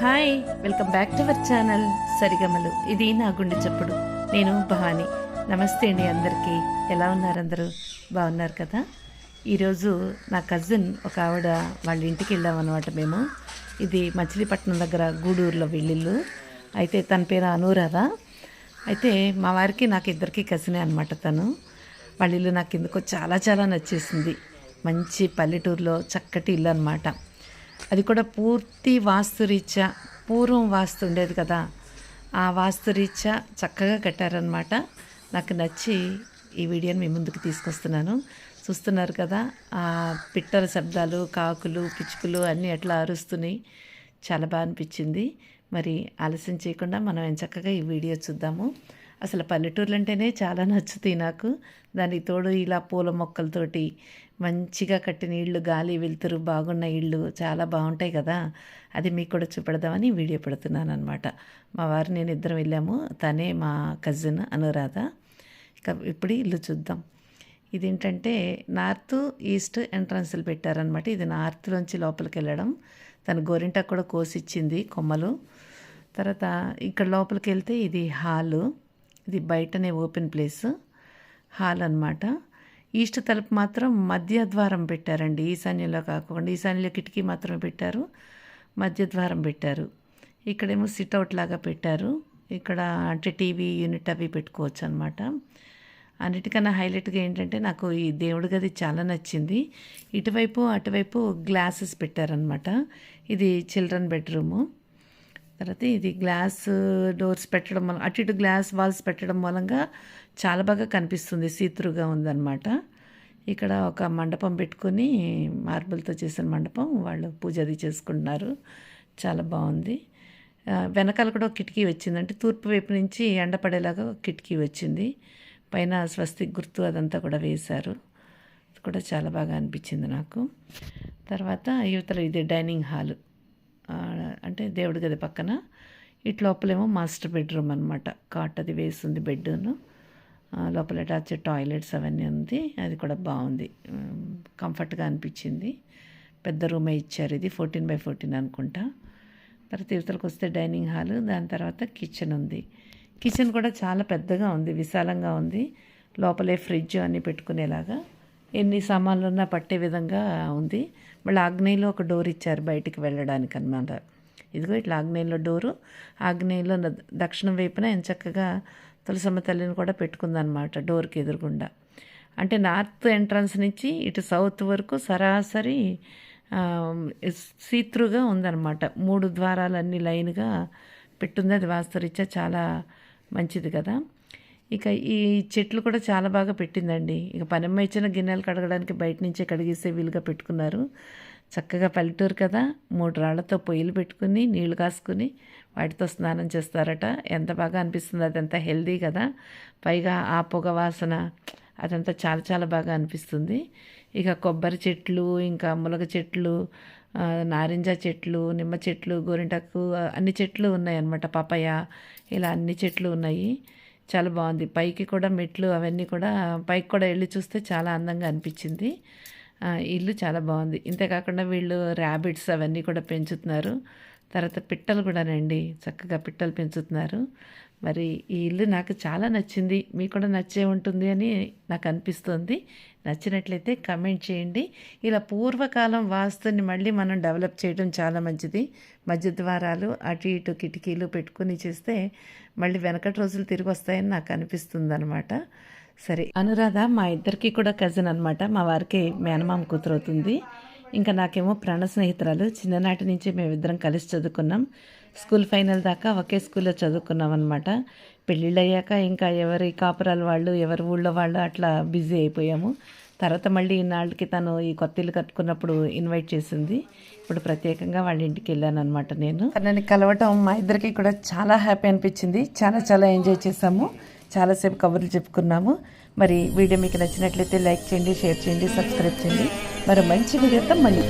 Hi welcome back to our channel Sarigamalu. ఇది నా గుండె చప్పుడు. నేను భవాని. నమస్తే అండి అందరికీ. ఎలా ఉన్నారు అందరూ? బాగున్నారు కదా? ఈరోజు నా కజిన్ ఒక ఆవిడ వాళ్ళ ఇంటికి వెళ్ళాం అనమాట మేము. ఇది మచిలీపట్నం దగ్గర గూడూరులో వెళ్ళిల్లు. అయితే తన పేరు అనురాధ. అయితే మా వారికి నాకు ఇద్దరికి కజినే అనమాట తను. వాళ్ళ ఇల్లు నాకు ఎందుకో చాలా చాలా నచ్చేసింది. మంచి పల్లెటూరులో చక్కటి ఇల్లు అనమాట అది కూడా పూర్తి వాస్తురీత్యా పూర్వం వాస్తు ఉండేది కదా. ఆ వాస్తురీత్యా చక్కగా కట్టారనమాట నాకు నచ్చి ఈ వీడియోని మీ ముందుకు తీసుకొస్తున్నాను. చూస్తున్నారు కదా ఆ పిట్టల శబ్దాలు కాకులు పిచ్చుకలు అన్నీ ఎట్లా అరుస్తున్నాయి. చాలా బాగా అనిపించింది. మరి ఆలస్యం చేయకుండా మనం చక్కగా ఈ వీడియో చూద్దాము. అసలు పల్లెటూర్లు అంటేనే చాలా నచ్చుతాయి నాకు. దానికి తోడు ఇలా పూల మొక్కలతోటి మంచిగా కట్టిన ఇళ్ళు గాలి వెలుతురు బాగున్న ఇళ్ళు చాలా బాగుంటాయి కదా. అది మీకు కూడా చూపెడదామని వీడియో పెడుతున్నాను అనమాట మా వారు నేను ఇద్దరం వెళ్ళాము. తనే మా కజిన్ అనురాధ. ఇక ఇప్పుడు ఇల్లు చూద్దాం. ఇదేంటంటే నార్త్ ఈస్ట్ ఎంట్రన్స్లు పెట్టారనమాట ఇది నార్త్లోంచి లోపలికి వెళ్ళడం. తన గోరింట కూడా కోసిచ్చింది కొమ్మలు. తర్వాత ఇక్కడ లోపలికి వెళ్తే ఇది హాలు. ఇది బయటనే ఓపెన్ ప్లేస్ హాల్ అనమాట ఈస్ట్ తలుపు మాత్రం మధ్య ద్వారం పెట్టారండి. ఈశాన్యంలో కాకుండా ఈశాన్యంలో కిటికీ మాత్రమే పెట్టారు. మధ్య ద్వారం పెట్టారు. ఇక్కడేమో సిట్అవుట్ లాగా పెట్టారు. ఇక్కడ అంటే టీవీ యూనిట్ అవి పెట్టుకోవచ్చు అనమాట అన్నిటికన్నా హైలైట్గా ఏంటంటే నాకు ఈ దేవుడి గది చాలా నచ్చింది. ఇటువైపు అటువైపు గ్లాసెస్ పెట్టారనమాట ఇది చిల్డ్రన్ బెడ్రూము. తర్వాత ఇది గ్లాస్ డోర్స్ పెట్టడం వల్ల అటు ఇటు గ్లాస్ వాల్స్ పెట్టడం మూలంగా చాలా బాగా కనిపిస్తుంది. సీత్రుగా ఉందన్నమాట. ఇక్కడ ఒక మండపం పెట్టుకొని మార్బుల్తో చేసిన మండపం వాళ్ళు పూజ అది చేసుకుంటున్నారు. చాలా బాగుంది. వెనకాల కూడా ఒక కిటికీ వచ్చింది అంటే తూర్పు వైపు నుంచి ఎండ పడేలాగా ఒక కిటికీ వచ్చింది. పైన స్వస్తి గుర్తు అదంతా కూడా వేశారు. కూడా చాలా బాగా అనిపించింది నాకు. తర్వాత యువతలో ఇది డైనింగ్ హాల్. అంటే దేవుడి గది పక్కన ఇటు లోపలేమో మాస్టర్ బెడ్రూమ్ అనమాట కాట్ అది వేసింది బెడ్ను లోపల అటాచ్ టాయిలెట్స్ అవన్నీ ఉంది. అది కూడా బాగుంది. కంఫర్ట్గా అనిపించింది. పెద్ద రూమే ఇచ్చారు ఇది ఫోర్టీన్ బై ఫోర్టీన్ అనుకుంటా. తర్వాత యువతలకు వస్తే డైనింగ్ హాల్ దాని తర్వాత కిచెన్ ఉంది. కిచెన్ కూడా చాలా పెద్దగా ఉంది విశాలంగా ఉంది. లోపలే ఫ్రిడ్జ్ అన్నీ పెట్టుకునేలాగా. ఎన్ని సామాన్లు ఉన్నా పట్టే విధంగా ఉంది. మళ్ళీ ఆగ్నేయలో ఒక డోర్ ఇచ్చారు బయటికి వెళ్ళడానికి అనమాట ఇదిగో ఇట్లా ఆగ్నేయంలో డోరు ఆగ్నేయంలో దక్షిణం వైపున ఎంచక్కగా తులసమ్మ తల్లిని కూడా పెట్టుకుందనమాట డోర్కి ఎదురుగుండా. అంటే నార్త్ ఎంట్రన్స్ నుంచి ఇటు సౌత్ వరకు సరాసరి సీత్రుగా ఉందన్నమాట. మూడు ద్వారాలన్నీ లైన్గా పెట్టుంది. అది వాస్తరీత్యా చాలా మంచిది కదా. ఇక ఈ చెట్లు కూడా చాలా బాగా పెట్టిందండి. ఇక పనమ్మ ఇచ్చిన గిన్నెలు కడగడానికి బయట నుంచే కడిగేసే వీలుగా పెట్టుకున్నారు. చక్కగా పల్లెటూరు కదా. మూడు రాళ్ళతో పొయ్యిలు పెట్టుకుని నీళ్ళు కాసుకుని వాటితో స్నానం చేస్తారట. ఎంత బాగా అనిపిస్తుంది అదంతా హెల్దీ కదా. పైగా ఆ పొగ వాసన అదంతా చాలా చాలా బాగా అనిపిస్తుంది. ఇక కొబ్బరి చెట్లు ఇంకా ములగ చెట్లు నారింజ చెట్లు నిమ్మ చెట్లు గోరింటాకు అన్ని చెట్లు ఉన్నాయి అన్నమాట పపాయ ఇలా అన్ని చెట్లు ఉన్నాయి. చాలా బాగుంది. పైకి కూడా మెట్లు అవన్నీ కూడా పైకి కూడా వెళ్ళి చూస్తే చాలా అందంగా అనిపించింది. ఇల్లు చాలా బాగుంది. ఇంతేకాకుండా వీళ్ళు ర్యాబిట్స్ అవన్నీ కూడా పెంచుతున్నారు. తర్వాత పిట్టలు కూడానండి చక్కగా పిట్టలు పెంచుతున్నారు. మరి ఈ ఇల్లు నాకు చాలా నచ్చింది. మీకు కూడా నచ్చే ఉంటుంది అని నాకు అనిపిస్తుంది. నచ్చినట్లయితే కమెంట్ చేయండి. ఇలా పూర్వకాలం వాస్తుని మళ్ళీ మనం డెవలప్ చేయడం చాలా మంచిది. మధ్య ద్వారాలు అటు ఇటు కిటికీలు పెట్టుకుని చేస్తే మళ్ళీ వెనకటి రోజులు తిరిగి వస్తాయని నాకు అనిపిస్తుంది అనమాట సరే. అనురాధ మా ఇద్దరికి కూడా కజిన్ అనమాట మా వారికి మేనమామ కూతురు అవుతుంది. ఇంకా నాకేమో ప్రాణ స్నేహితురాలు. చిన్ననాటి నుంచి మేమిద్దరం కలిసి చదువుకున్నాం. స్కూల్ ఫైనల్ దాకా ఒకే స్కూల్లో చదువుకున్నాం అనమాట పెళ్ళిళ్ళు అయ్యాక ఇంకా ఎవరి కాపురాల వాళ్ళు ఎవరి ఊళ్ళో వాళ్ళు అట్లా బిజీ అయిపోయాము. తర్వాత మళ్ళీ ఇన్నాళ్ళకి తను ఈ కొత్త ఇల్లు కట్టుకున్నప్పుడు ఇన్వైట్ చేసింది. ఇప్పుడు ప్రత్యేకంగా వాళ్ళ ఇంటికి వెళ్ళాను అనమాట నేను. నన్ను కలవటం మా ఇద్దరికి కూడా చాలా హ్యాపీ అనిపించింది. చాలా చాలా ఎంజాయ్ చేసాము చాలాసేపు కబుర్లు చెప్పుకున్నాము. మరి వీడియో మీకు నచ్చినట్లయితే లైక్ చేయండి షేర్ చేయండి సబ్స్క్రైబ్ చేయండి. మరి మంచి వీడియోతో మళ్ళీ